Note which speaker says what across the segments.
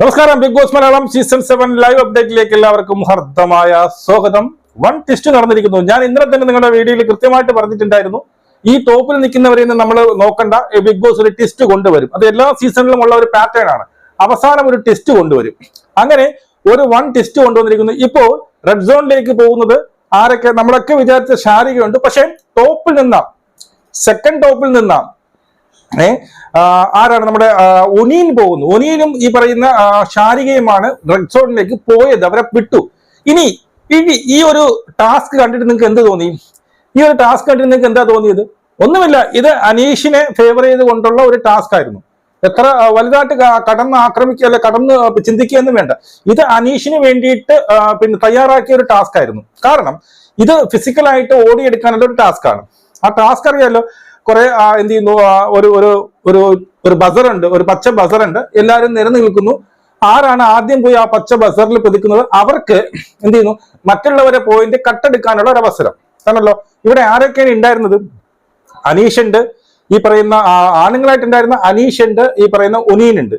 Speaker 1: നമസ്കാരം Bigg Boss Malayalam season seven live അപ്ഡേറ്റിലേക്ക് എല്ലാവർക്കും ഹർദ്ദമായ സ്വാഗതം. വൺ ടെസ്റ്റ് നടന്നിരിക്കുന്നു. ഞാൻ ഇന്നലെ തന്നെ നിങ്ങളുടെ വീഡിയോയിൽ കൃത്യമായിട്ട് പറഞ്ഞിട്ടുണ്ടായിരുന്നു. ഈ ടോപ്പിൽ നിൽക്കുന്നവരെ നമ്മൾ നോക്കണ്ട ബിഗ് ബോസ് ഒരു ടെസ്റ്റ് കൊണ്ടുവരും. അത് എല്ലാ സീസണിലും ഉള്ള ഒരു പാറ്റേൺ ആണ്. അവസാനം ഒരു ടെസ്റ്റ് കൊണ്ടുവരും. അങ്ങനെ ഒരു വൺ ടെസ്റ്റ് കൊണ്ടുവന്നിരിക്കുന്നു. ഇപ്പോൾ റെഡ് സോണിലേക്ക് പോകുന്നത് ആരൊക്കെ? നമ്മളൊക്കെ വിചാരിച്ച ശാരികയുണ്ട്. പക്ഷേ ടോപ്പിൽ നിന്നാം സെക്കൻഡ് ടോപ്പിൽ നിന്നാം ഏ ആരാണ് നമ്മുടെ ഒനിയൻ പോകുന്നു. ഒനീനും ഈ പറയുന്ന ഷാരികയുമാണ് റെഡ് സോണിലേക്ക് പോയത്. അവരെ വിട്ടു. ഇനി ഇനി ഈ ഒരു ടാസ്ക് കണ്ടിട്ട് നിങ്ങൾക്ക് എന്ത് തോന്നി? ഈ ഒരു ടാസ്ക് കണ്ടിട്ട് നിങ്ങൾക്ക് എന്താ തോന്നിയത്? ഒന്നുമില്ല. ഇത് അനീഷിനെ ഫേവർ ചെയ്തുകൊണ്ടുള്ള ഒരു ടാസ്ക് ആയിരുന്നു. എത്ര വലുതായിട്ട് കടന്ന് ആക്രമിക്കുക അല്ലെ കടന്ന് ചിന്തിക്കുകയെന്നും വേണ്ട. ഇത് അനീഷിന് വേണ്ടിയിട്ട് പിന്നെ തയ്യാറാക്കിയ ഒരു ടാസ്ക് ആയിരുന്നു. കാരണം ഇത് ഫിസിക്കലായിട്ട് ഓടിയെടുക്കാനുള്ള ഒരു ടാസ്ക് ആണ്. ആ ടാസ്ക് അറിയാലോ? കുറെ എന്ത് ചെയ്യുന്നു? ഒരു ഒരു ഒരു ബസർ ഉണ്ട് ഒരു പച്ച ബസർ ഉണ്ട്. എല്ലാവരും നിരന്ന് നിൽക്കുന്നു. ആരാണ് ആദ്യം പോയി ആ പച്ച ബസറിൽ പതിക്കുന്നത് അവർക്ക് എന്ത് ചെയ്യുന്നു? മറ്റുള്ളവരെ പോയിന്റ് കട്ടെടുക്കാനുള്ള ഒരു അവസരം. കാരണല്ലോ ഇവിടെ ആരൊക്കെയാണ് ഉണ്ടായിരുന്നത്? അനീഷ് ഉണ്ട് ഈ പറയുന്ന ആണുങ്ങളായിട്ടുണ്ടായിരുന്ന അനീഷ് ഉണ്ട് ഈ പറയുന്ന ഒനീൻ ഉണ്ട്.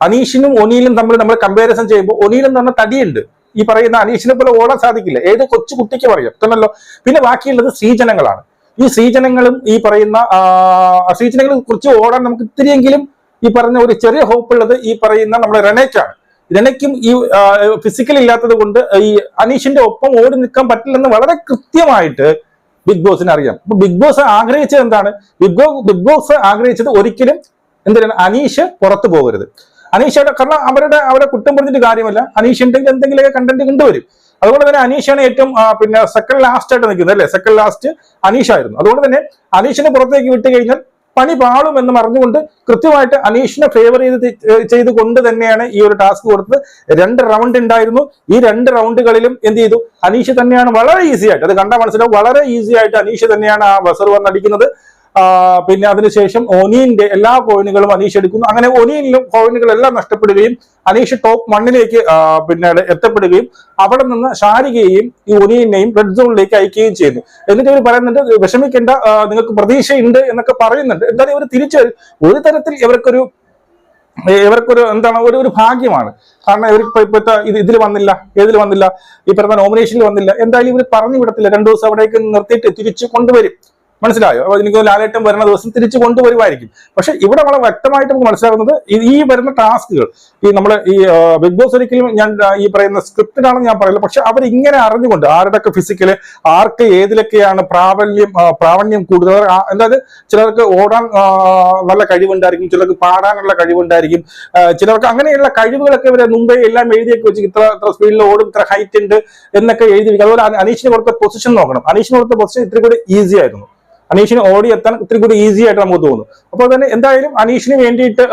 Speaker 1: അനീഷിനും ഒനീലും തമ്മിൽ നമ്മൾ കമ്പാരിസൺ ചെയ്യുമ്പോൾ ഒനീലും തന്നെ തടിയുണ്ട്. ഈ പറയുന്ന അനീഷിനെ പോലെ ഓടാൻ സാധിക്കില്ല. ഏത് കൊച്ചു കുട്ടിക്ക് പറയാം. തന്നല്ലോ പിന്നെ ബാക്കിയുള്ളത് സ്ത്രീജനങ്ങളാണ്. ഈ സീജനങ്ങളും ഈ പറയുന്ന സ്ത്രീജനങ്ങളെ കുറിച്ച് ഓടാൻ നമുക്ക് ഇത്തിരിയെങ്കിലും ഈ പറഞ്ഞ ഒരു ചെറിയ ഹോപ്പ് ഉള്ളത് ഈ പറയുന്ന നമ്മുടെ റെനയ്ക്കാണ്. രണയ്ക്കും ഈ ഫിസിക്കൽ ഇല്ലാത്തത് കൊണ്ട് ഈ അനീഷിന്റെ ഒപ്പം ഓടി നിൽക്കാൻ പറ്റില്ലെന്ന് വളരെ കൃത്യമായിട്ട് ബിഗ് ബോസിന് അറിയാം. അപ്പൊ ബിഗ് ബോസ് ആഗ്രഹിച്ചത് എന്താണ്? ബിഗ് ബോസ് ബിഗ് ബോസ് ആഗ്രഹിച്ചത് ഒരിക്കലും എന്തിനാണ് അനീഷ് പുറത്തു പോകരുത്. അനീഷയുടെ കാരണം അവരുടെ അവരെ കുറ്റം പറഞ്ഞിട്ട് കാര്യമല്ല. അനീഷ് ഉണ്ടെങ്കിൽ എന്തെങ്കിലുമൊക്കെ കണ്ടന്റ് കൊണ്ടുവരും. അതുകൊണ്ട് തന്നെ അനീഷാണ് ഏറ്റവും പിന്നെ സെക്കൻഡ് ലാസ്റ്റ് ആയിട്ട് നിൽക്കുന്നത് അല്ലെ? സെക്കൻഡ് ലാസ്റ്റ് അനീഷ് ആയിരുന്നു. അതുകൊണ്ട് തന്നെ അനീഷിനെ പുറത്തേക്ക് വിട്ട് കഴിഞ്ഞാൽ പണി പാളും എന്ന് പറഞ്ഞുകൊണ്ട് കൃത്യമായിട്ട് അനീഷിനെ ഫേവർ ചെയ്ത് ചെയ്തുകൊണ്ട് തന്നെയാണ് ഈ ഒരു ടാസ്ക് കൊടുത്തത്. രണ്ട് റൗണ്ട് ഉണ്ടായിരുന്നു. ഈ രണ്ട് റൗണ്ടുകളിലും എന്ത് ചെയ്തു? അനീഷ് തന്നെയാണ് വളരെ ഈസി ആയിട്ട് അത് കണ്ടാൽ മനസ്സിലാവും. വളരെ ഈസി ആയിട്ട് അനീഷ് തന്നെയാണ് ആ ബസർ വന്നടിക്കുന്നത്. പിന്നെ അതിനുശേഷം ഒനീന്റെ എല്ലാ കോയിനുകളും അനീഷ് എടുക്കുന്നു. അങ്ങനെ ഒനീനിലും കോയിനുകളെല്ലാം നഷ്ടപ്പെടുകയും അനീഷ് ടോപ്പ് വണ്ണിലേക്ക് പിന്നെ പിന്നീട് എത്തപ്പെടുകയും അവിടെ നിന്ന് ഷാരികയെയും ഈ ഒനീനെയും റെഡ് സോണിലേക്ക് അയക്കുകയും ചെയ്യുന്നു എന്നിട്ട് ഇവർ പറയുന്നുണ്ട് വിഷമിക്കേണ്ട നിങ്ങൾക്ക് പ്രതീക്ഷയുണ്ട് എന്നൊക്കെ പറയുന്നുണ്ട്. എന്തായാലും ഇവർ തിരിച്ചു ഒരു തരത്തിൽ ഇവർക്കൊരു ഇവർക്കൊരു എന്താണ് ഒരു ഒരു ഭാഗ്യമാണ്. കാരണം ഇവർ ഇപ്പൊ ഇപ്പോഴത്തെ ഇത് ഇതിൽ വന്നില്ല ഏതിൽ വന്നില്ല ഈ പറഞ്ഞ നോമിനേഷനിൽ വന്നില്ല. എന്തായാലും ഇവർ പറഞ്ഞു വിടത്തില്ല രണ്ടു ദിവസം അവിടേക്ക് നിർത്തിയിട്ട് തിരിച്ചു കൊണ്ടുവരും. മനസ്സിലായോ? അപ്പൊ എനിക്ക് ലാലേട്ടം വരുന്ന ദിവസം തിരിച്ചു കൊണ്ടുവരുമായിരിക്കും പക്ഷെ ഇവിടെ വളരെ വ്യക്തമായിട്ട് നമുക്ക് മനസ്സിലാകുന്നത് ഈ- വരുന്ന ടാസ്കുകൾ ഈ നമ്മൾ ഈ ബിഗ് ബോസ് ഒരിക്കലും ഞാൻ ഈ പറയുന്ന സ്ക്രിപ്റ്റിലാണ് ഞാൻ പറയില്ല പക്ഷെ അവർ ഇങ്ങനെ അറിഞ്ഞുകൊണ്ട് ആരുടെയൊക്കെ ഫിസിക്കൽ ആർക്ക് ഏതിലൊക്കെയാണ് പ്രാബല്യം പ്രാവണ്യം കൂടുതൽ അതായത് ചിലർക്ക് ഓടാൻ നല്ല കഴിവുണ്ടായിരിക്കും ചിലർക്ക് പാടാനുള്ള കഴിവുണ്ടായിരിക്കും ചിലർക്ക് അങ്ങനെയുള്ള കഴിവുകളൊക്കെ ഇവരെ മുമ്പേ എല്ലാം എഴുതിയൊക്കെ വെച്ച് ഇത്ര ഇത്ര സ്പീഡിൽ ഓടും ഇത്ര ഹൈറ്റ് ഉണ്ട് എന്നൊക്കെ എഴുതി അതുപോലെ അന- അനീഷിന് കൊടുത്ത പൊസിഷൻ നോക്കണം. അനീഷിന് കൊടുത്ത പൊസിഷൻ ഇത്തിരി കൂടി ഈസി ആയിരുന്നു. അനീഷിന് ഓടി എത്താൻ ഇത്തിരി കൂടി ഈസി ആയിട്ട് നമുക്ക് തോന്നുന്നു അപ്പോൾ തന്നെ എന്തായാലും അനീഷിന് വേണ്ടിയിട്ട്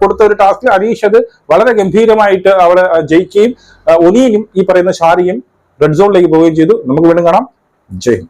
Speaker 1: കൊടുത്ത ഒരു ടാസ്കിൽ അനീഷ് അത് വളരെ ഗംഭീരമായിട്ട് അവിടെ ജയിക്കുകയും ഒനിയനും ഈ പറയുന്ന ഷാരിയും റെഡ് സോണിലേക്ക് പോവുകയും ചെയ്തു. നമുക്ക് വീണ്ടും കാണാം. ജയ്